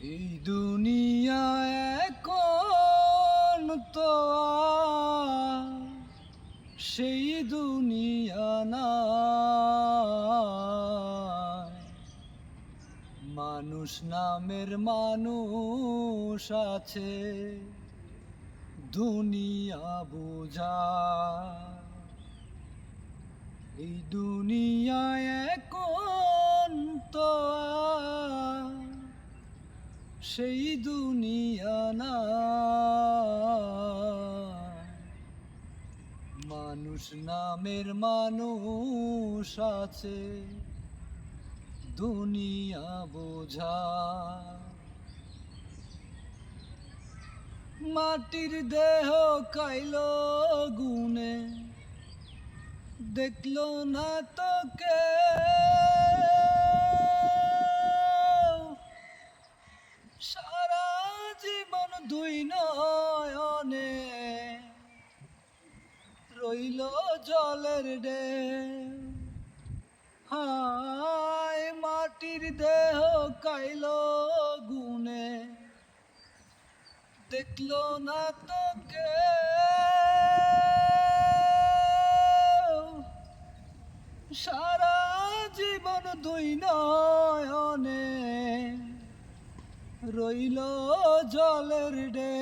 এই দুনিয়া এখন তো সেই দুনিয়া না মানুষ নামের মানুষ আছে, দুনিয়া বোঝা। এই দুনিয়ায় এখন তো সেই দুনিয়া না মানুষ নামের মানুষ আছে, দুনিয়া বোঝা। মাটির দেহ কাইল গুনে দেখল না তোকে জলের ডে হায়, মাটির দেহ কাইল গুনে দেখল না তোকে। সারা জীবন দুই নয়নে রইল জলের ডে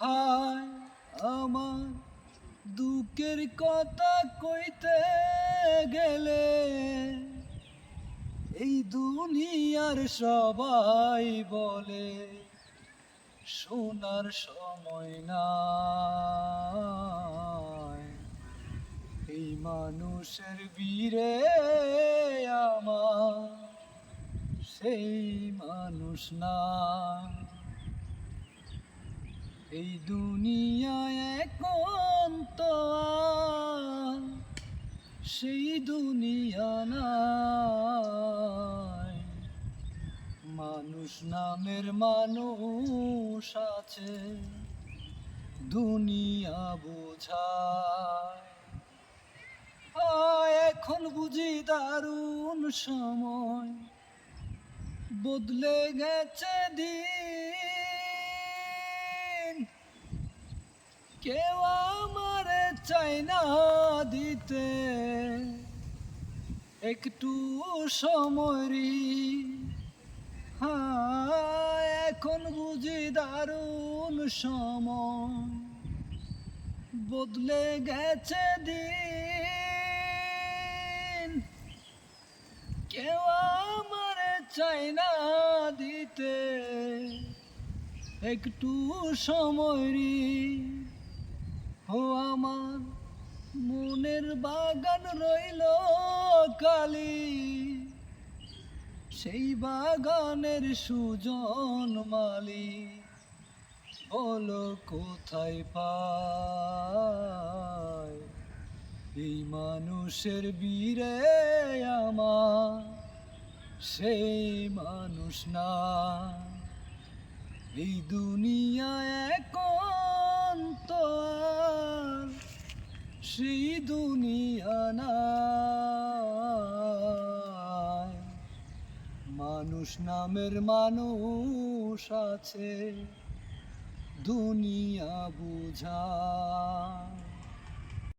হায়, আমার দুঃখের কথা কইতে গেলে এই দুনিয়ার সবাই বলে শোনার সময় না এই মানুষের বীরে আমার, সেই মানুষ না এই দুনিয়ায় এখন তো সেই দুনিয়া নাই। মানুষ নামের মানুষ আছে দুনিয়া আয়, এখন বুঝি দারুণ সময় বদলে গেছে দিন। কেউ আমারে চাই না দিতে। একটু সমরি হ্যাঁ এখন বুঝি দারুণ সময়। বদলে গেছে দিন। কেউ আমার চাই না দিতে। একটু সময় ও আমার মনের বাগান রইল কালি। সেই বাগানের সুজন মালি। বলো কোথায় পায় এই মানুষের বীরে আমার? সেই মানুষ না। এই দুনিয়া এখন সেই দুনিয়ানা মানুষ নামের মানুষ আছে দুনিয়া বুঝা।